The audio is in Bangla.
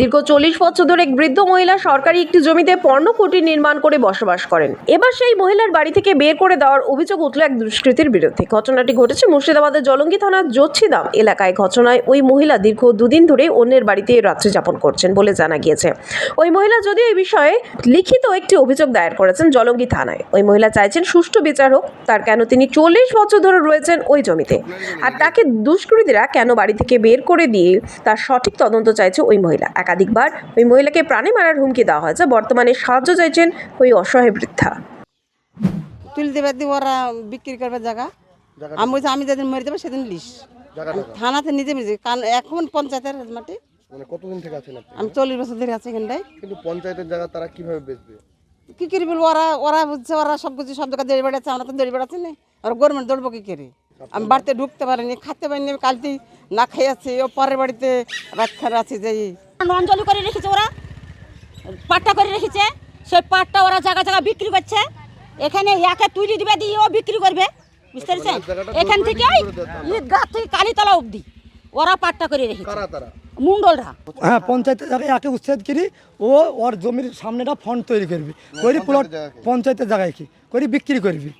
দীর্ঘ চল্লিশ বছর ধরে এক বৃদ্ধ মহিলা সরকারি একটি জমিতে পর্ণকুটির নির্মাণ করে বসবাস করেন। এবার সেই মহিলার বাড়ি থেকে বের করে দেওয়ার অভিযোগ উঠল এক দুষ্কৃতীর বিরুদ্ধে। ঘটনাটি ঘটেছে মুর্শিদাবাদের জলঙ্গি থানার জোচ্ছিদাম এলাকায়। ঘটনায় ওই মহিলা দীর্ঘ দুদিন ধরে অন্যের বাড়িতে রাত্রি যাপন করছেন বলে জানা গিয়েছে। ওই মহিলা যদিও এই বিষয়ে লিখিত একটি অভিযোগ দায়ের করেছেন জলঙ্গি থানায়। ওই মহিলা চাইছেন সুষ্ঠু বিচার হোক, তার কেন তিনি চল্লিশ বছর ধরে রয়েছেন ওই জমিতে? আর তাকে দুষ্কৃতীরা কেন বাড়ি থেকে বের করে দিয়ে তার সঠিক তদন্ত চাইছে ওই মহিলা? একাধিকবার ওই মহিলাকে প্রাণে মারার হুমকি দেওয়া হয়েছে। বর্তমানে সাহায্য চাইছেন ওই অসহায় বৃদ্ধা। তুলে দেবে দিয়ে ওরা বিক্রি করবে জায়গা। আমি বলছি আমি যেদিন মরে যাব সেদিন লিস। আমি থানাতে নিজে নিজে। কারণ এখন পঞ্চায়েতের মাটি। মানে কতদিন থেকে আছেন আপনি? আমি চল্লিশ বছর ধরে আছি এখানটায়। কিন্তু পঞ্চায়েতের জায়গা তারা কীভাবে বেচবে? কি করি বলব? ওরা ওরা বুঝছে ওরা সব কিছু সব জায়গায় দৌড়ে বেড়াচ্ছে আমরা তো দৌড়ে বেড়াচ্ছি না। ওরা গভর্নমেন্ট দৌড়বো কি করে? আমি বাড়িতে ঢুকতে পারিনি খাতে পারিনি কালটি না খেয়ে আছি ও পরের বাড়িতে রাত খারা আছি যাই অঞ্জলি করে রেখেছে ওরা। পাট্টা করে রেখেছে। সেই পাটটা ওরা জায়গা জায়গা বিক্রি করছে। এখানে একে তুলি দিবে দিয়ে ও বিক্রি করবে। বুঝতে পেরেছেন? এখান থেকে হবে। ঈদগাহ থেকে কালীতলা অবধি ওরা পাট্টা করে রেখেছে। মুন্ডলরা। হ্যাঁ পঞ্চায়েতের জায়গায় একে উচ্ছেদ করি ও ওর জমির সামনেটা ফন্ড তৈরি করবি। করি প্লট? পঞ্চায়েতের জায়গায় কি? করি বিক্রি করবি।